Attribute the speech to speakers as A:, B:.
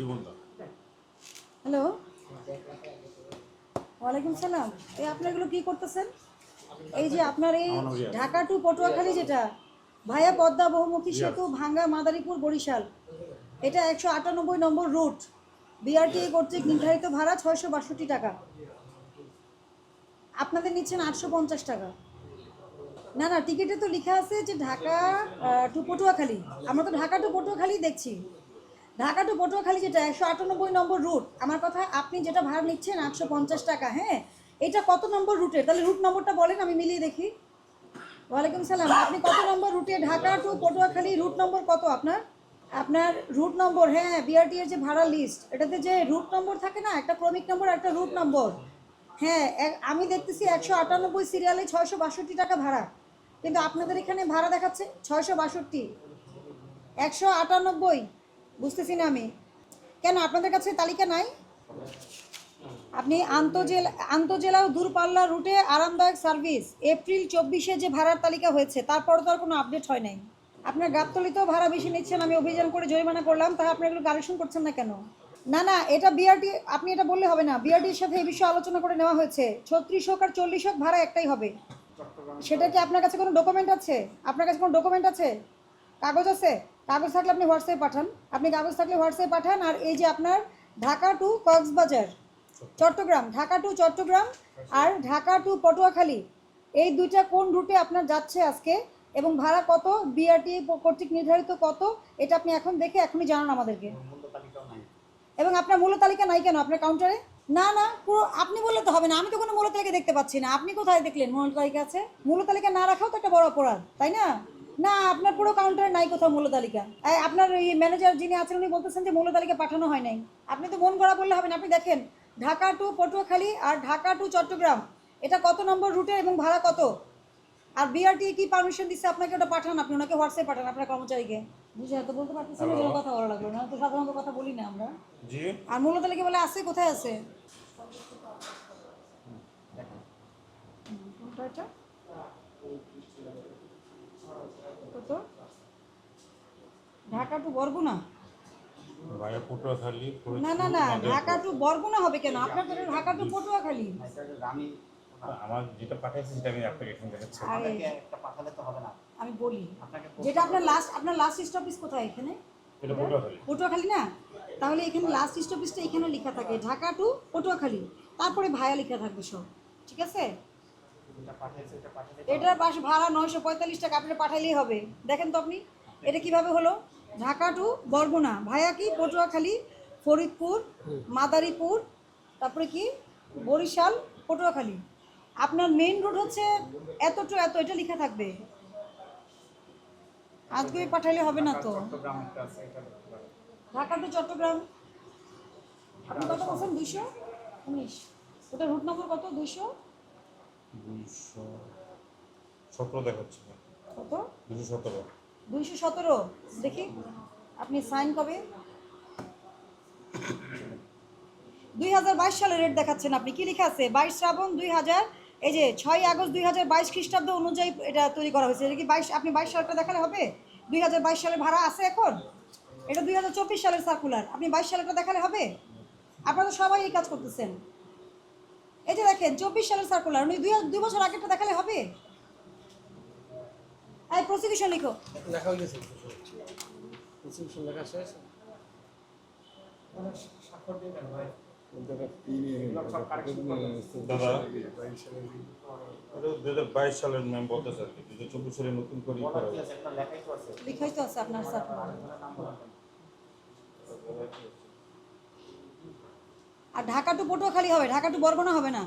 A: জীবনটা
B: হ্যালো? ওয়ালাইকুম সালাম। এই আপনার এগুলো কি করতেছেন? এই যে আপনার এই। ঢাকা টু পটুয়াখালী যেটা ভায়া পদ্মা বহুমুখী সেতু ভাঙ্গা মাদারীপুর বরিশাল। এটা একশো আটানব্বই নম্বর রুট। বিআরটিএ কর্তৃক নির্ধারিত ভাড়া ছয়শো বাষট্টি টাকা। আপনাদের নিচ্ছেন আটশো পঞ্চাশ টাকা। না না টিকিটে তো লেখা আছে যে ঢাকা টু পটুয়াখালী। আমরা তো ঢাকা টু পটুয়াখালী দেখছি। ঢাকা টু পটুয়াখালী যেটা একশো আটানব্বই নম্বর রুট আমার কথা, আপনি যেটা ভাড়া নিচ্ছেন আটশো পঞ্চাশ টাকা হ্যাঁ? এটা কত নম্বর রুটে তাহলে রুট নম্বরটা বলেন, আমি মিলিয়ে দেখি। ওয়ালাইকুম সালাম, আপনি কত নম্বর রুটে ঢাকা টু পটুয়াখালী রুট নম্বর কত আপনার? আপনার রুট নম্বর হ্যাঁ বিআরটি এর যে ভাড়া লিস্ট এটাতে যে রুট নম্বর থাকে না, একটা ক্রমিক নম্বর একটা রুট নম্বর হ্যাঁ আমি দেখতেছি একশো আটানব্বই সিরিয়ালে ছয়শো বাষট্টি টাকা ভাড়া। কিন্তু আপনাদের এখানে ভাড়া দেখাচ্ছে ছয়শো বাষট্টি। একশো আটানব্বই। বুঝতেছি না আমি। কেন, আপনাদের কাছে তালিকা নাই? আপনি আন্তজেলা আন্তজেলা দূরপাল্লা রুটে আরামদায়ক সার্ভিস। এপ্রিল চব্বিশে যে ভাড়ার তালিকা হয়েছে তারপর তো আর কোনো আপডেট হয় নাই। আপনার গাবতলিতেও ভাড়া বেশি নিচ্ছেন, আমি অভিযান করে জরিমানা করলাম তা আপনি এগুলো কারেকশন করছেন না কেন? না না, এটা বিআরটি, আপনি এটা বললে হবে না। বিআরটির সাথে এই বিষয়ে আলোচনা করে নেওয়া হয়েছে। ছত্রিশ হোক আর চল্লিশ হোক ভাড়া একটাই হবে। সেটা কি আপনার কাছে কোনো ডকুমেন্ট আছে? আপনার কাছে কোনো ডকুমেন্ট আছে? কাগজ আছে? কাগজ থাকলে আপনি হোয়াটসঅ্যাপে পাঠান। আপনি কাগজ থাকলে হোয়াটসঅ্যাপে পাঠান আর এই যে আপনার ঢাকা টু কক্সবাজার, চট্টগ্রাম, ঢাকা টু চট্টগ্রাম আর ঢাকা টু পটুয়াখালী, এই দুইটা কোন রুটে আপনার যাচ্ছে আজকে এবং ভাড়া কত বিআরটি কর্তৃক নির্ধারিত কত, এটা আপনি এখন দেখে এখনই জানান আমাদেরকে। এবং আপনার মূল্য তালিকা নাই কেন আপনার কাউন্টারে না না, পুরো আপনি বললে তো হবে না, আমি তো কোনো মূল্য তালিকা দেখতে পাচ্ছি না। আপনি কোথায় দেখলেন? মূল্য তালিকা আছে? মূল্য তালিকা না রাখাও তো একটা বড় অপরাধ, তাই না? না আপনার পুরো কাউন্টারে নাই কোথাও মূল্য তালিকা আপনার এই ম্যানেজার যিনি আছেন উনি বলতেছেন যে মূল্য তালিকা পাঠানো হয় নাই। আপনি তো মন করা বললে হবে না। আপনি দেখেন ঢাকা টু পটুয়াখালী আর ঢাকা টু চট্টগ্রাম এটা কত নম্বর রুটে এবং ভাড়া কত? আর বিআরটি কি পারমিশন দিচ্ছে আপনাকে? ওটা পাঠান আপনি ওনাকে হোয়াটসঅ্যাপ পাঠান আপনার কর্মচারীকে। বুঝে এত বলতে পারতেছেন না জন্য কথা ভালো লাগল না তো সাধারণত কথা বলি না আমরা।
A: জি।
B: আর মূল্য তালিকা বলে আছে কোথায় আছে? কোনটা এটা? কত? ঢাকা টু বরগুনা?
A: ভাইয়া পটুয়াখালী
B: না না না ঢাকা টু বরগুনা হবে কেন? আপনার তো ঢাকা টু পটুয়াখালী।
A: আমার যেটা পাঠাইছি সেটা আমি অ্যাপ্লিকেশন দেখাচ্ছি
C: আপনাকে একটা পাঠালে তো হবে না।
B: আমি বলি
C: আপনাকে
B: যেটা আপনার লাস্ট আপনার লাস্ট স্টপেজ কোথায় এখানে?
A: এটা পটুয়াখালী।
B: পটুয়াখালী না? তাহলে এখানে লাস্ট স্টপেজটা এখানে লেখা থাকে ঢাকা টু পটুয়াখালী। তারপরে ভায়া লেখা থাকবে সব ঠিক আছে
C: যেটা পাঠাইছে এটা পাঠালে
B: এটার পাশে ভাড়া নয়শো পঁয়তাল্লিশ টাকা আপনি পাঠালেই হবে। দেখেন তো আপনি এটা কীভাবে হলো? ঢাকা টু বরগুনা ভায়া কি পটুয়াখালী ফরিদপুর মাদারীপুর তারপরে কি? বরিশাল পটুয়াখালী। আপনার মেইন রোড হচ্ছে এত টু এত এটা লেখা থাকবে। আজকে পাঠালে হবে না তো। ঢাকা টু চট্টগ্রাম। আপনি কত বলছেন? দুইশো? উনিশ। ওটা রুট নম্বর কত? দুইশো?
A: দুইশো সতেরো দেখাচ্ছে
B: কত?
A: দুশো সতেরো।
B: দুইশো সতেরো? দেখি। আপনি সাইন কবে? দুই হাজার বাইশ সালের রেট দেখাচ্ছেন আপনি। কি লেখা আছে? বাইশ শ্রাবণ দুই হাজার এই যে ছয় আগস্ট দুই হাজার বাইশ খ্রিস্টাব্দ অনুযায়ী এটা তৈরি করা হয়েছে। এটা কি বাইশ আপনি বাইশ সালটা দেখালে হবে? দুই হাজার বাইশ সালের ভাড়া আছে এখন? এটা দুই হাজার চব্বিশ সালের সার্কুলার আপনি বাইশ সালেরটা দেখালে হবে? আপনারা তো সবাই এই কাজ করতেছেন। এই যে দেখেন চব্বিশ সালের সার্কুলার উনি দুই দুই বছর আগেরটা দেখালে হবে? এই প্রসিকিউশন লিখো।
D: লেখা হয়ে গেছে। প্রেসক্রিপশন লেখা শেষ।
A: বাইশ সালের কি হাজার চব্বিশ সালে নতুন করে
C: লেখাই তো আছে
B: লিখাই তো আছে আপনার সার্কুলার আর ঢাকা টু পটুয়াখালী হবে ঢাকা টু বরগুনা হবে না।